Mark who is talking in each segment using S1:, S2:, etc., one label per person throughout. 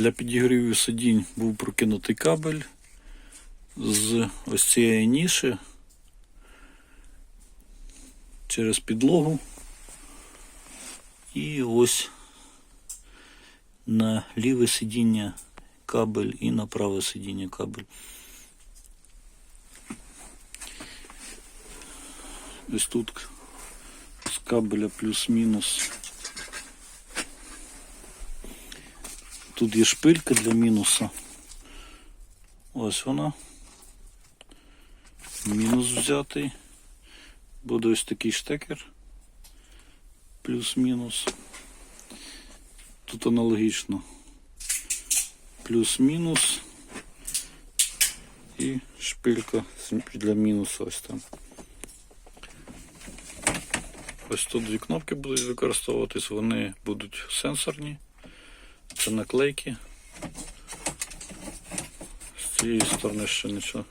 S1: Для підігріву сидінь був прокинутий кабель з ось цієї ніші через підлогу. І ось на ліве сидіння кабель і на праве сидіння кабель. Ось тут з кабеля плюс-мінус. Тут є шпилька для мінуса. Ось вона. Мінус взятий. Буде ось такий штекер. Плюс-мінус. Тут аналогічно. Плюс-мінус. І шпилька для мінуса ось там. Ось тут дві кнопки будуть використовуватись, вони будуть сенсорні. Це наклейки. З цієї сторони ще нічого,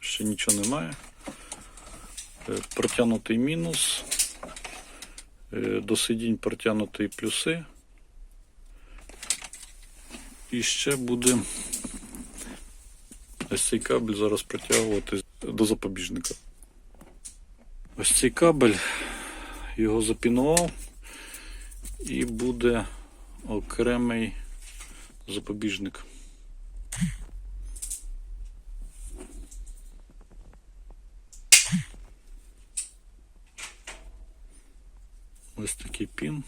S1: ще нічого немає. Е, Протягнутий мінус. Е, До сидінь протягнутий плюси. І ще буде ось цей кабель зараз протягувати до запобіжника. Ось цей кабель його запінував і буде окремий запобіжник. Ось такий пін.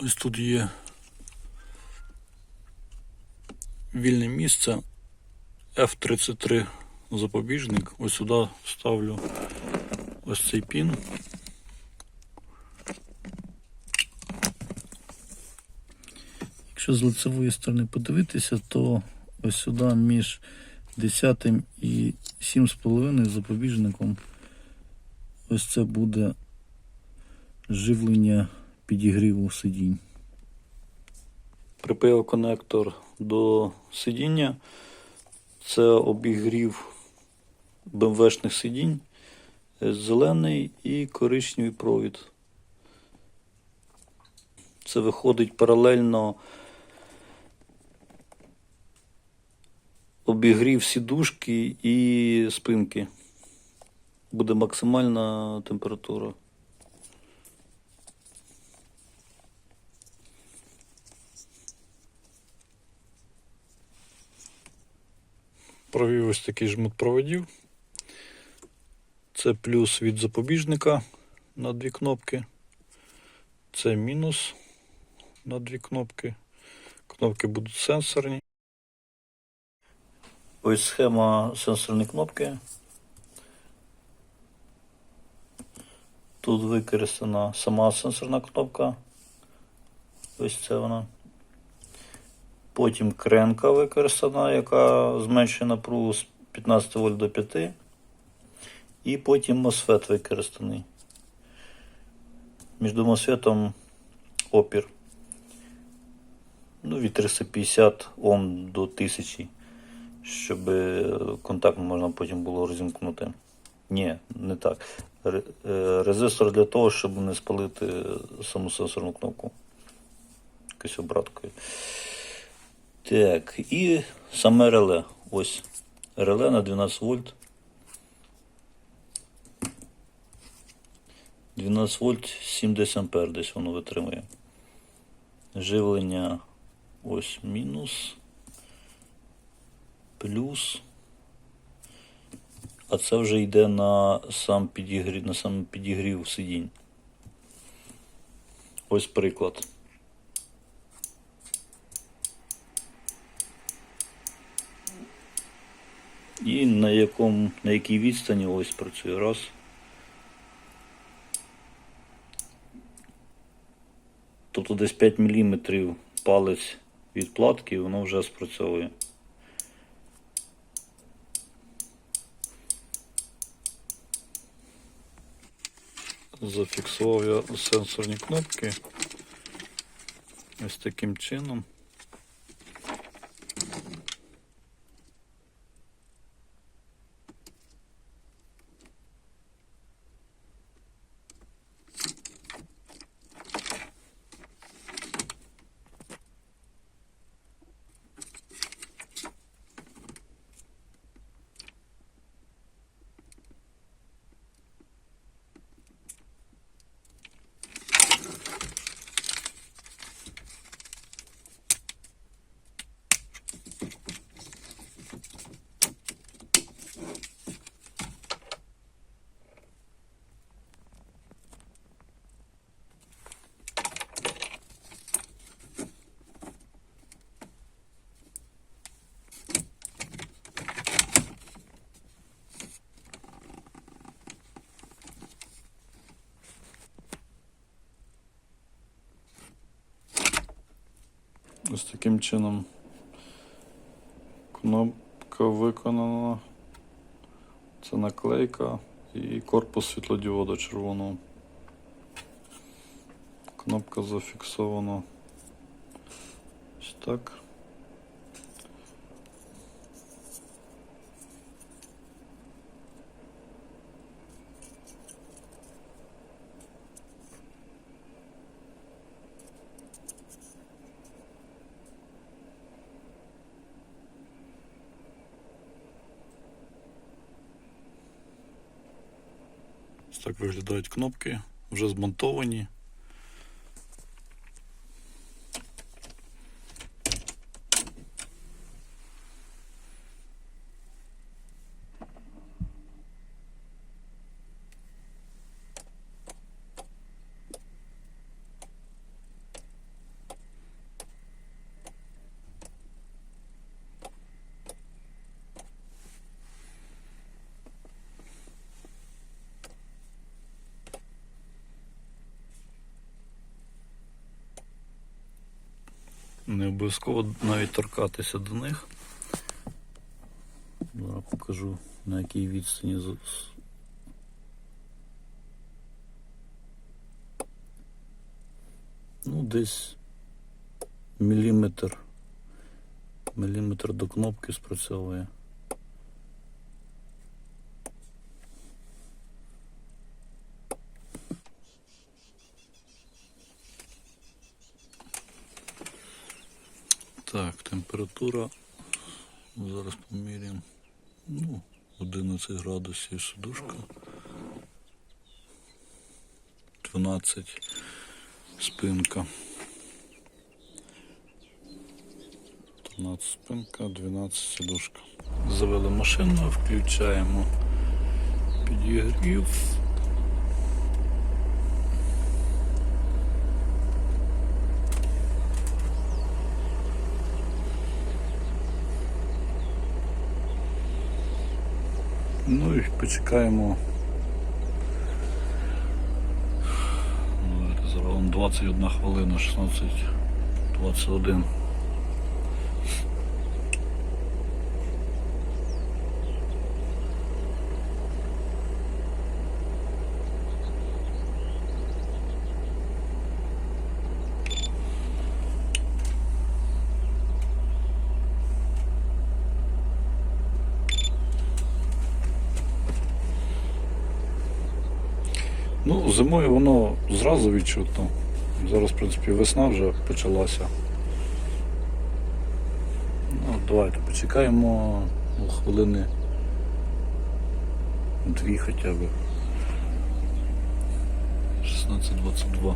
S1: Ось тут є вільне місце F33 запобіжник. Ось сюди ставлю ось цей пін. Якщо з лицевої сторони подивитися, то ось сюди між 10 і 7,5 запобіжником ось це буде живлення підігріву сидінь. Припаяв конектор до сидіння. Це обігрів БМВшних сидінь, е, зелений і коричневий провід. Це виходить паралельно обігрів сідушки і спинки. Буде максимальна температура. Провів ось такий жмут проводів. Це плюс від запобіжника на дві кнопки. Це мінус на дві кнопки. Кнопки будуть сенсорні. Ось схема сенсорної кнопки. Тут використана сама сенсорна кнопка. Ось це вона. Потім кренка використана, яка зменшує напругу з 15 вольт до 5. І потім MOSFET використаний. Між MOSFET опір. Ну, від 350 Ом до 1000, щоб контакт можна потім було розімкнути. Ні, не так. Е, Резистор для того, щоб не спалити саму сенсорну кнопку. Якось обраткою. Так, і саме реле. Ось. Реле на 12 вольт. 12 вольт 70 ампер десь воно витримує. Живлення ось мінус. Плюс. А це вже йде на сам підігрів, на сам підігрів сидінь. Ось приклад. І на якому, на якій відстані ось працює раз. Тобто десь 5 мм палець від платки, і воно вже спрацьовує. Зафіксував я сенсорні кнопки ось таким чином.
S2: Ось таким чином кнопка виконана. Це наклейка і корпус світлодіода червоного. Кнопка зафіксована. Ось так. Так виглядають кнопки, вже змонтовані. Не обов'язково навіть торкатися до них. Зараз покажу на якій відстані. Ну, десь міліметр. Міліметр до кнопки спрацьовує. Так, температура. Зараз поміряємо. Ну, 11 градусів сидушка. 12 спинка. 12 спинка, 12 сидушка. Завели машину, включаємо підігрів. Почекаємо. Зараз 21 хвилина, 16, 21. Ну, зимою воно зразу відчутно. Зараз, в принципі, весна вже почалася. Ну, давайте почекаємо хвилини дві хоча б. 16.22.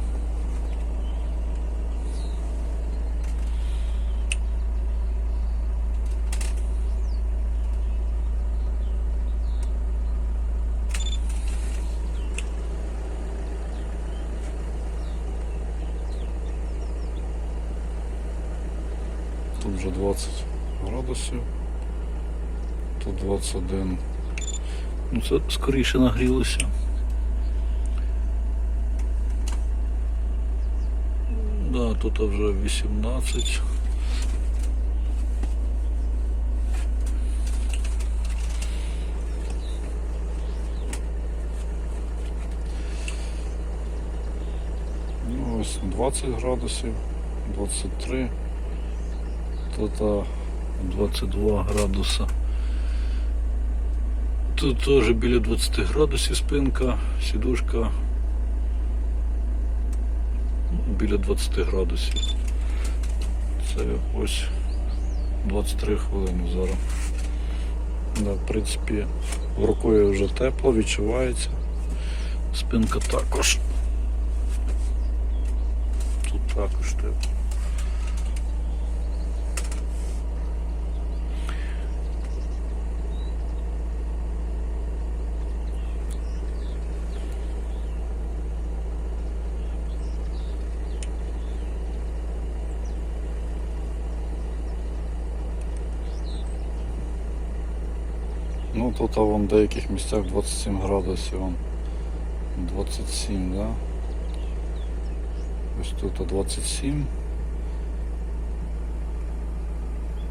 S2: вже 20 градусів. Тут 21.
S1: Ну, це скоріше нагрілося.
S2: Да, тут вже 18. Ну, ось 20 градусів, 23. Тут
S1: 22 градуса.
S2: Тут теж біля 20 градусів спинка, сідушка ну, біля 20 градусів. Це ось 23 хвилини зараз. Да, в принципі, рукою вже тепло, відчувається. Спинка також. Тут також тепло. Ну тут вон в деяких місцях 27 градусів, вон 27, да? Ось тут 27.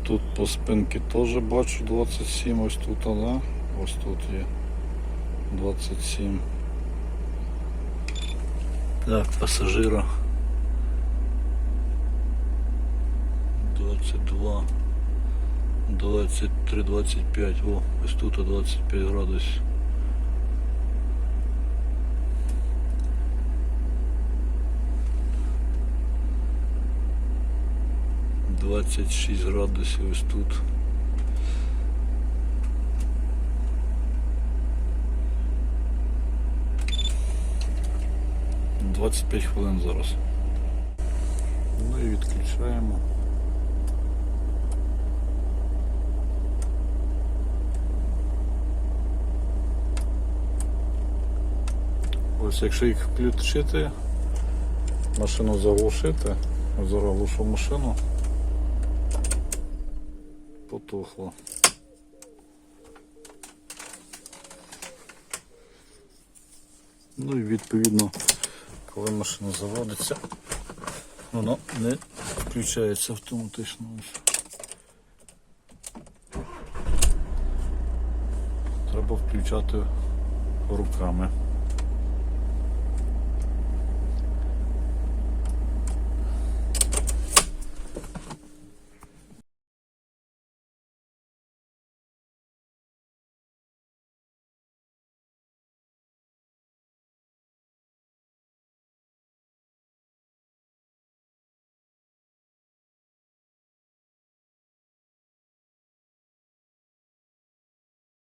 S2: тут по спинці теж бачу 27, ось тут, да? Ось тут є 27. Так, пасажира. 22, 23, 25, о, ось тут 25 градусів. Двадцять шість градусів ось тут. Двадцять п'ять хвилин зараз. Ну і відключаємо. Ось якщо їх включити, машину заглушити, зараз глушу машину, потухло. Ну і відповідно, коли машина заводиться, воно не включається автоматично. Треба включати руками.